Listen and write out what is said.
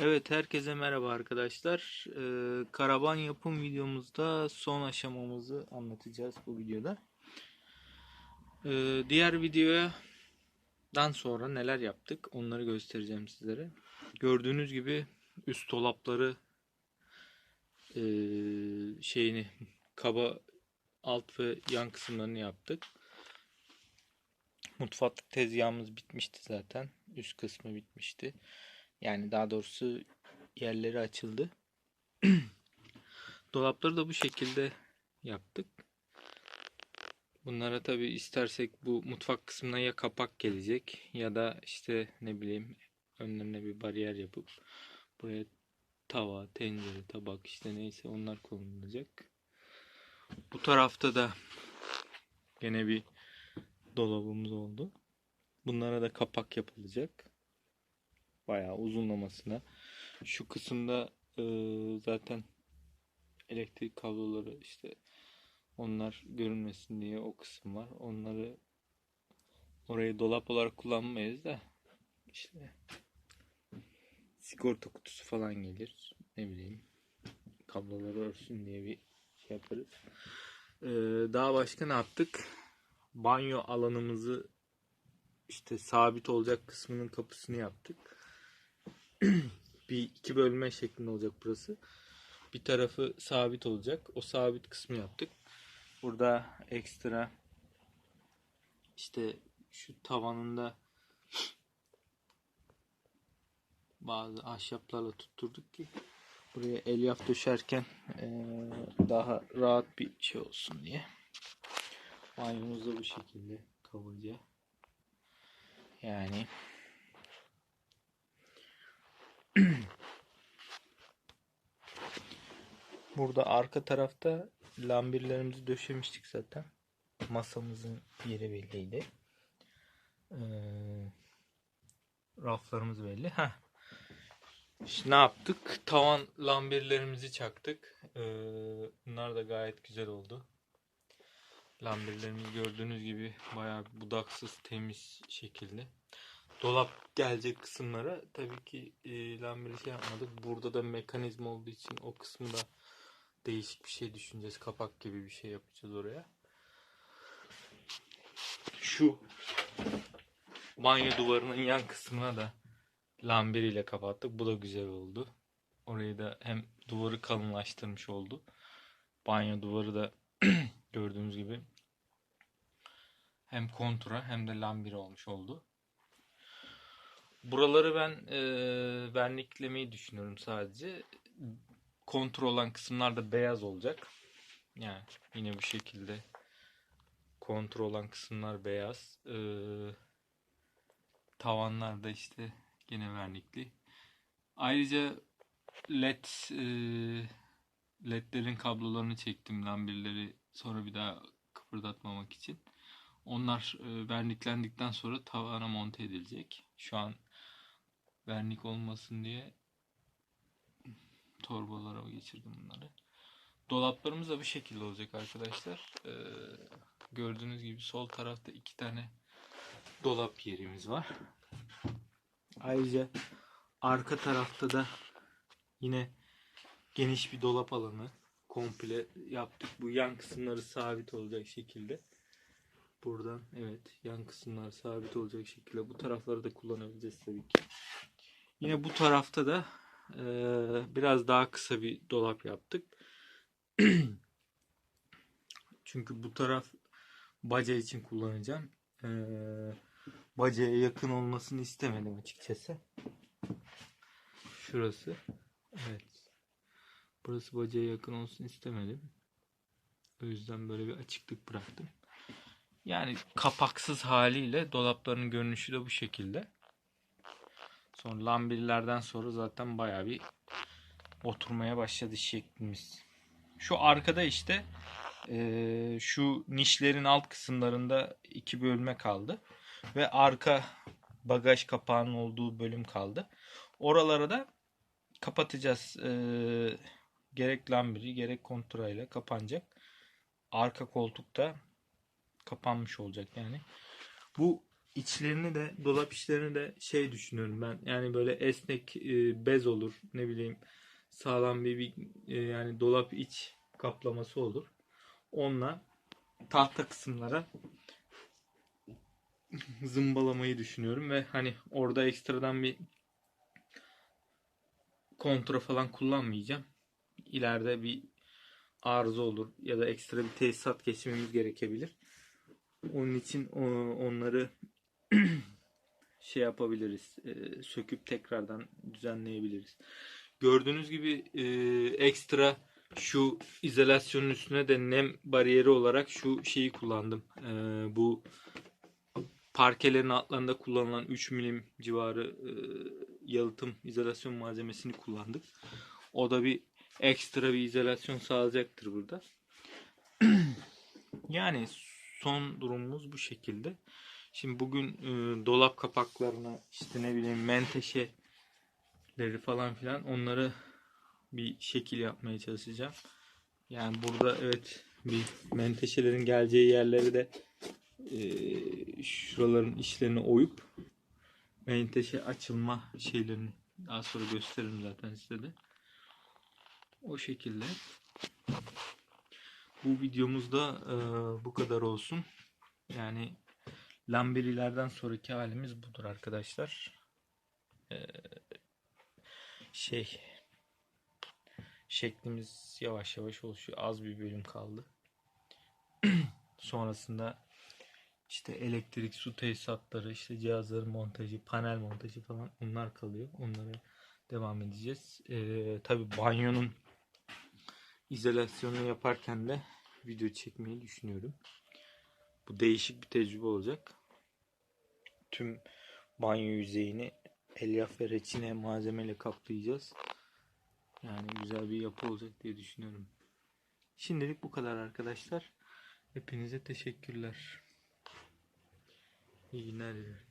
Evet herkese merhaba arkadaşlar. Ee, karavan yapım videomuzda son aşamamızı anlatacağız bu videoda. Ee, diğer videoya dan sonra neler yaptık onları göstereceğim sizlere. Gördüğünüz gibi üst dolapları ee, şeyini kaba alt ve yan kısımlarını yaptık. Mutfak tezgahımız bitmişti zaten. Üst kısmı bitmişti. Yani daha doğrusu yerleri açıldı. Dolapları da bu şekilde yaptık. Bunlara tabi istersek bu mutfak kısmına ya kapak gelecek ya da işte ne bileyim önlerine bir bariyer yapıp buraya tava, tencere, tabak işte neyse onlar konulacak. Bu tarafta da gene bir dolabımız oldu. Bunlara da kapak yapılacak bayağı uzunlamasına. Şu kısımda e, zaten elektrik kabloları işte onlar görünmesin diye o kısım var. Onları orayı dolap olarak kullanmayız da işte sigorta kutusu falan gelir. Ne bileyim kabloları örsün diye bir şey yaparız. Ee, daha başka ne yaptık? Banyo alanımızı işte sabit olacak kısmının kapısını yaptık. bir iki bölme şeklinde olacak burası. Bir tarafı sabit olacak. O sabit kısmı yaptık. Burada ekstra işte şu tavanında bazı ahşaplarla tutturduk ki buraya elyaf döşerken daha rahat bir şey olsun diye. Banyomuz da bu şekilde kabaca. Yani Burada arka tarafta lambirlerimizi döşemiştik zaten. Masamızın yeri belliydi. Ee, raflarımız belli. Heh. İşte ne yaptık? Tavan lambirlerimizi çaktık. Ee, bunlar da gayet güzel oldu. Lambirlerimiz gördüğünüz gibi bayağı budaksız, temiz şekilde. Dolap gelecek kısımlara tabii ki e, lambiri şey yapmadık. Burada da mekanizma olduğu için o kısmı da değişik bir şey düşüneceğiz. Kapak gibi bir şey yapacağız oraya. Şu banyo duvarının yan kısmına da lambir ile kapattık. Bu da güzel oldu. Orayı da hem duvarı kalınlaştırmış oldu. Banyo duvarı da gördüğünüz gibi hem kontura hem de lambir olmuş oldu. Buraları ben e, verniklemeyi düşünüyorum sadece. Kontrol olan kısımlar da beyaz olacak. Yani yine bu şekilde kontrol olan kısımlar beyaz. E, tavanlar da işte yine vernikli. Ayrıca led e, ledlerin kablolarını çektim lambirleri sonra bir daha kıpırdatmamak için. Onlar e, verniklendikten sonra tavana monte edilecek. Şu an vernik olmasın diye torbalara geçirdim bunları. Dolaplarımız da bu şekilde olacak arkadaşlar. Ee, gördüğünüz gibi sol tarafta iki tane dolap yerimiz var. Ayrıca arka tarafta da yine geniş bir dolap alanı komple yaptık. Bu yan kısımları sabit olacak şekilde. Buradan evet yan kısımlar sabit olacak şekilde bu tarafları da kullanabileceğiz tabii ki. Yine bu tarafta da e, biraz daha kısa bir dolap yaptık. Çünkü bu taraf baca için kullanacağım. E, bacaya yakın olmasını istemedim açıkçası. Şurası. Evet. Burası bacaya yakın olsun istemedim. O yüzden böyle bir açıklık bıraktım. Yani kapaksız haliyle dolapların görünüşü de bu şekilde. Sonra lambirlerden sonra zaten baya bir oturmaya başladı şeklimiz. Şu arkada işte e, şu nişlerin alt kısımlarında iki bölme kaldı. Ve arka bagaj kapağının olduğu bölüm kaldı. Oralara da kapatacağız. E, gerek lambiri gerek kontrayla kapanacak. Arka koltukta kapanmış olacak yani. Bu içlerini de dolap içlerini de şey düşünüyorum ben. Yani böyle esnek e, bez olur. Ne bileyim sağlam bir, bir e, yani dolap iç kaplaması olur. Onunla tahta kısımlara zımbalamayı düşünüyorum ve hani orada ekstradan bir kontra falan kullanmayacağım. İleride bir arıza olur ya da ekstra bir tesisat geçmemiz gerekebilir. Onun için onları şey yapabiliriz. e, söküp tekrardan düzenleyebiliriz. Gördüğünüz gibi e, ekstra şu izolasyonun üstüne de nem bariyeri olarak şu şeyi kullandım. E, bu parkelerin altlarında kullanılan 3 milim civarı yalıtım izolasyon malzemesini kullandık. O da bir ekstra bir izolasyon sağlayacaktır burada. yani son durumumuz bu şekilde. Şimdi bugün e, dolap kapaklarına işte ne bileyim menteşeleri falan filan onları bir şekil yapmaya çalışacağım. Yani burada evet bir menteşelerin geleceği yerleri de e, şuraların işlerini oyup menteşe açılma şeylerini daha sonra gösteririm zaten size de. O şekilde. Bu videomuzda e, bu kadar olsun. Yani lamberilerden sonraki halimiz budur arkadaşlar. E, şey şeklimiz yavaş yavaş oluşuyor. Az bir bölüm kaldı. Sonrasında işte elektrik, su tesisatları, işte cihazların montajı, panel montajı falan onlar kalıyor. Onlara devam edeceğiz. Ee, Tabi banyonun izolasyonunu yaparken de video çekmeyi düşünüyorum. Bu değişik bir tecrübe olacak. Tüm banyo yüzeyini elyaf ve reçine malzemeyle kaplayacağız. Yani güzel bir yapı olacak diye düşünüyorum. Şimdilik bu kadar arkadaşlar. Hepinize teşekkürler. İyi günler dilerim.